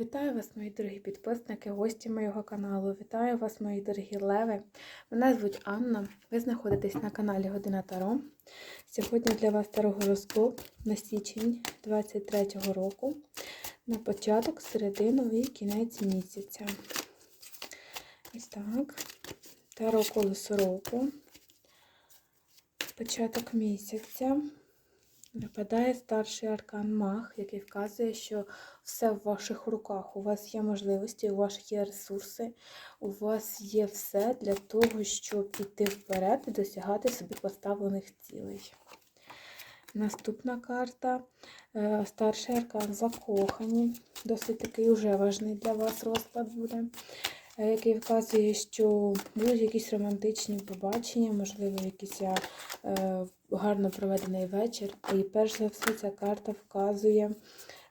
Вітаю вас, мої дорогі підписники, гості моєго каналу. Вітаю вас, мої дорогі леви. Мене звуть Анна. Ви знаходитесь на каналі Година Таро. Сьогодні для вас тарогороскоп на січень 23-го року, на початок, середину і кінець місяця. Ось так. Таро колесо року. Початок місяця. Випадає старший аркан Маг, який вказує, що все в ваших руках. У вас є можливості, у вас є ресурси, у вас є все для того, щоб піти вперед і досягати собі поставлених цілей. Наступна карта е, старший аркан закохані. Досить такий уже важний для вас розклад буде, який вказує, що будуть якісь романтичні побачення, можливо, якісь е, гарно проведений вечір. І перш за все ця карта вказує,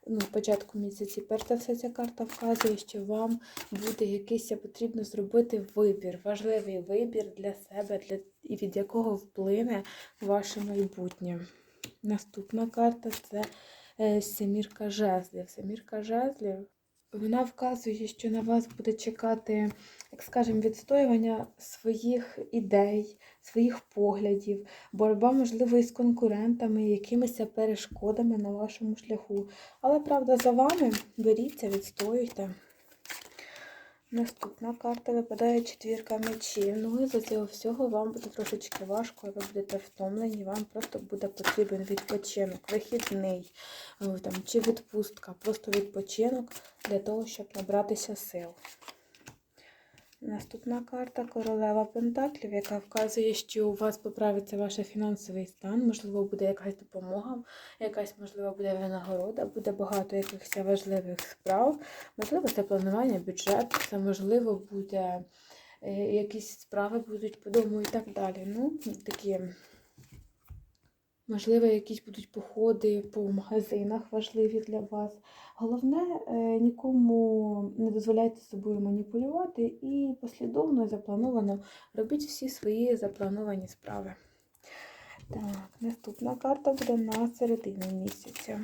ну, в початку місяці, перш за все ця карта вказує, що вам буде якийсь потрібно зробити вибір, важливий вибір для себе, для, і від якого вплине ваше майбутнє. Наступна карта це е, Семірка жезлів. Семірка жезлів вона вказує, що на вас буде чекати, як скажемо, відстоювання своїх ідей, своїх поглядів, боротьба, можливо, із конкурентами, якимись перешкодами на вашому шляху. Але правда за вами беріться, відстоюйте. Наступна карта випадає четвірка мечів. Ну і за цього всього вам буде трошечки важко, ви будете втомлені, вам просто буде потрібен відпочинок, вихідний е, там, чи відпустка, просто відпочинок для того, щоб набратися сил. Наступна карта королева Пентаклів, яка вказує, що у вас поправиться ваш фінансовий стан, можливо, буде якась допомога, якась, можливо, буде винагорода, буде багато якихось важливих справ, можливо, це планування бюджету, це можливо буде е, якісь справи будуть по дому і так далі. Ну, такі Можливо, якісь будуть походи по магазинах важливі для вас. Головне, е, нікому не дозволяйте собою маніпулювати і послідовно і заплановано робіть всі свої заплановані справи. Так, наступна карта буде на середину місяця.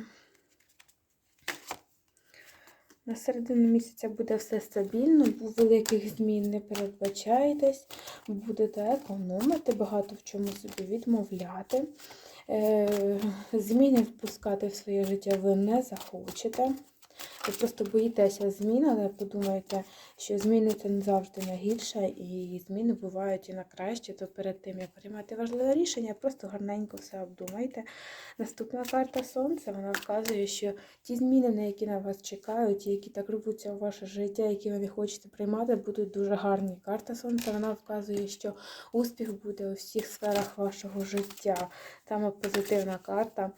На середину місяця буде все стабільно, великих змін не передбачаєтесь, будете економити, багато в чому собі відмовляти. Е, зміни впускати в своє життя ви не захочете. Ви просто боїтеся змін, але подумайте, що зміни це не завжди на гірше, і зміни бувають і на краще, то перед тим, як приймати важливе рішення, просто гарненько все обдумайте. Наступна карта Сонця, вона вказує, що ті зміни, на які на вас чекають, які так рвуться у ваше життя, які ви не хочете приймати, будуть дуже гарні. Карта Сонця вона вказує, що успіх буде у всіх сферах вашого життя. Саме позитивна карта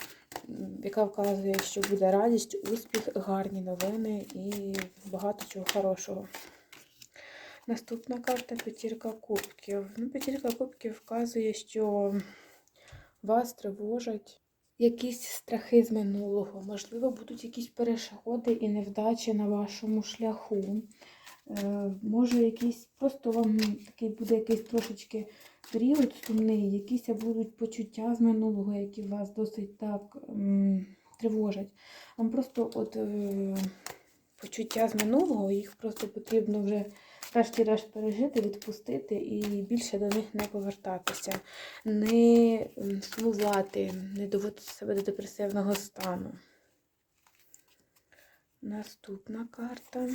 яка вказує, що буде радість, успіх, гарні новини і багато чого хорошого. Наступна карта п'ятірка кубків. Ну, П'ятірка кубків вказує, що вас тривожать якісь страхи з минулого, можливо, будуть якісь перешкоди і невдачі на вашому шляху. Е, може, якийсь просто вам такий буде якийсь трошечки період сумний, якісь будуть почуття з минулого, які вас досить так м, тривожать. Вам просто от е, почуття з минулого, їх просто потрібно вже врешті-решт пережити, відпустити і більше до них не повертатися, не сумувати, не доводити себе до депресивного стану. Наступна карта.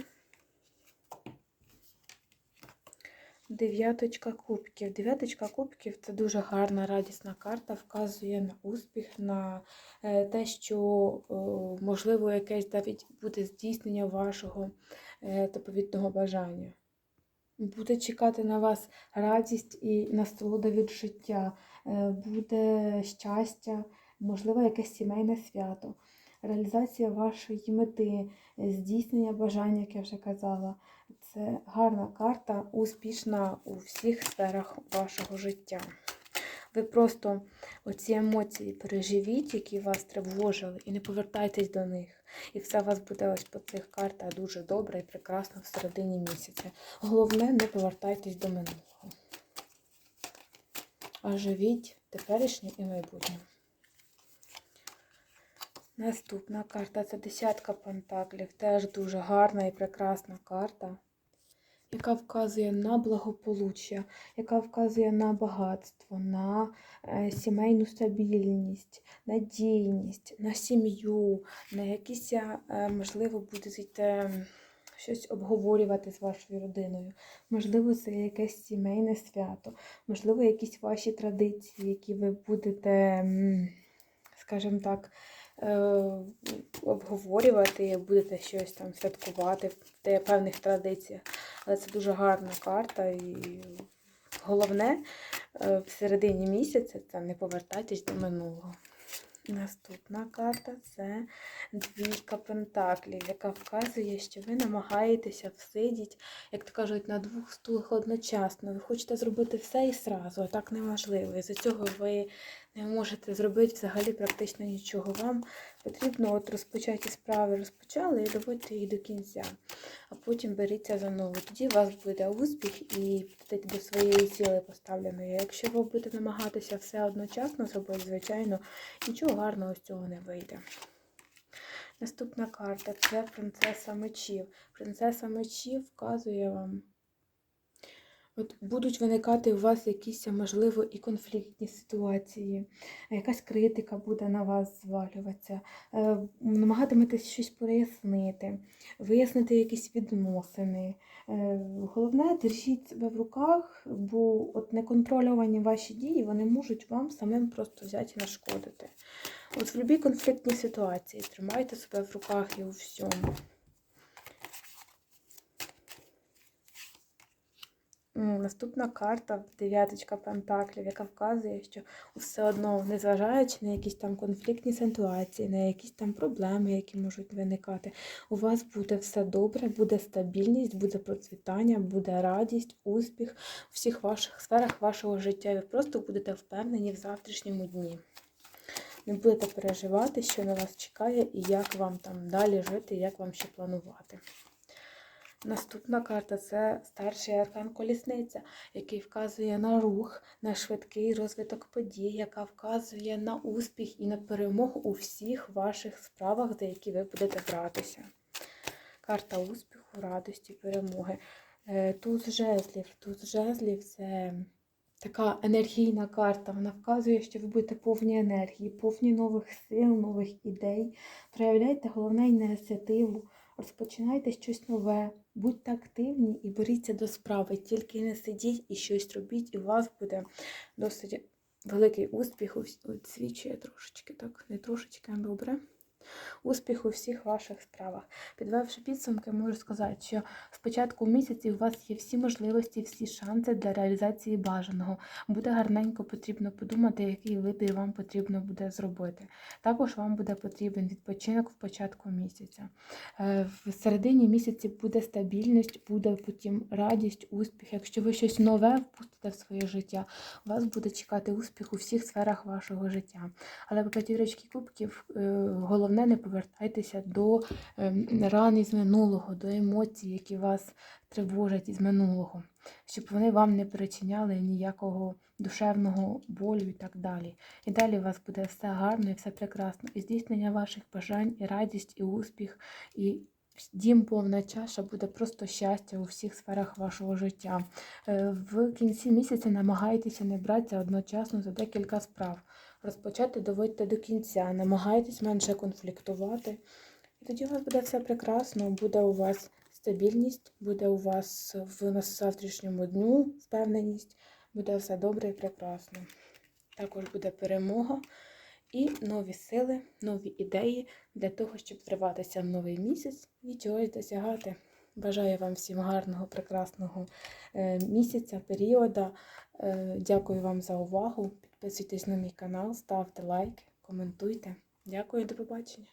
Дев'яточка кубків. Дев'яточка кубків це дуже гарна, радісна карта, вказує на успіх, на е, те, що, можливо, якесь навіть буде здійснення вашого заповітного е, бажання. Буде чекати на вас радість і насолода від життя, е, буде щастя, можливо, якесь сімейне свято, реалізація вашої мети, здійснення бажання, як я вже казала. Це гарна карта, успішна у всіх сферах вашого життя. Ви просто оці емоції переживіть, які вас тривожили, і не повертайтесь до них. І все у вас буде ось по цих картах дуже добре і прекрасно в середині місяця. Головне, не повертайтесь до минулого. А живіть теперішнє і майбутнє. Наступна карта це десятка пентаклів. Теж дуже гарна і прекрасна карта, яка вказує на благополуччя, яка вказує на багатство, на е, сімейну стабільність, надійність, на сім'ю, на якісь, е, можливо, будете щось обговорювати з вашою родиною. Можливо, це якесь сімейне свято, можливо, якісь ваші традиції, які ви будете, скажімо так, е, обговорювати, будете щось там святкувати в певних традиціях. Але це дуже гарна карта і головне е, в середині місяця це не повертайтесь до минулого. Наступна карта це двійка пентаклів, яка вказує, що ви намагаєтеся всидіти, як то кажуть, на двох стулах одночасно. Ви хочете зробити все і сразу, а так неможливо. І за цього ви не можете зробити взагалі практично нічого. Вам потрібно от розпочаті справи розпочали і доводьте їх до кінця, а потім беріться за нову. Тоді у вас буде успіх і підете до своєї цілі поставленої. Якщо ви будете намагатися все одночасно зробити, звичайно, нічого гарного з цього не вийде. Наступна карта це принцеса мечів. Принцеса мечів вказує вам. От будуть виникати у вас якісь, можливо, і конфліктні ситуації, якась критика буде на вас звалюватися, е, намагатиметесь щось прояснити, вияснити якісь відносини. Е, Головне, держіть себе в руках, бо от неконтрольовані ваші дії вони можуть вам самим просто взяти і нашкодити. От в будь-якій конфліктній ситуації тримайте себе в руках і у всьому. Наступна карта дев'яточка пентаклів, яка вказує, що все одно, незважаючи на якісь там конфліктні ситуації, на якісь там проблеми, які можуть виникати, у вас буде все добре, буде стабільність, буде процвітання, буде радість, успіх у всіх ваших сферах вашого життя. Ви просто будете впевнені в завтрашньому дні. Не будете переживати, що на вас чекає і як вам там далі жити, як вам ще планувати. Наступна карта це старший аркан колісниця, який вказує на рух, на швидкий розвиток подій, яка вказує на успіх і на перемогу у всіх ваших справах, за які ви будете братися. Карта успіху, радості, перемоги. Е, Туз жезлів. Туз жезлів це така енергійна карта. Вона вказує, що ви будете повні енергії, повні нових сил, нових ідей. Проявляйте головне ініціативу. Розпочинайте щось нове, будьте активні і беріться до справи. Тільки не сидіть і щось робіть, і у вас буде досить великий успіх. Ось свідчує трошечки, так, не трошечки, а добре. Успіх у всіх ваших справах. Підвівши підсумки, можу сказати, що з початку місяці у вас є всі можливості, всі шанси для реалізації бажаного. Буде гарненько потрібно подумати, який вибір вам потрібно буде зробити. Також вам буде потрібен відпочинок в початку місяця. Е, В середині місяці буде стабільність, буде потім радість, успіх. Якщо ви щось нове впустите в своє життя, вас буде чекати успіх у всіх сферах вашого життя. Але по п'ятірочці кубків е, головне не повертайтеся до ем, ран із минулого, до емоцій, які вас тривожать із минулого, щоб вони вам не причиняли ніякого душевного болю і так далі. І далі у вас буде все гарно і все прекрасно. І здійснення ваших бажань, і радість, і успіх, і дім повна чаша буде просто щастя у всіх сферах вашого життя. Е, В кінці місяця намагайтеся не братися одночасно за декілька справ. Розпочати доводьте до кінця, намагайтесь менше конфліктувати. І тоді у вас буде все прекрасно, буде у вас стабільність, буде у вас в завтрашньому дню впевненість, буде все добре і прекрасно. Також буде перемога і нові сили, нові ідеї для того, щоб вриватися в новий місяць і чогось досягати. Бажаю вам всім гарного, прекрасного е, місяця, періода. Е, Дякую вам за увагу. Підписуйтесь на мій канал, ставте лайки, коментуйте. Дякую, до побачення.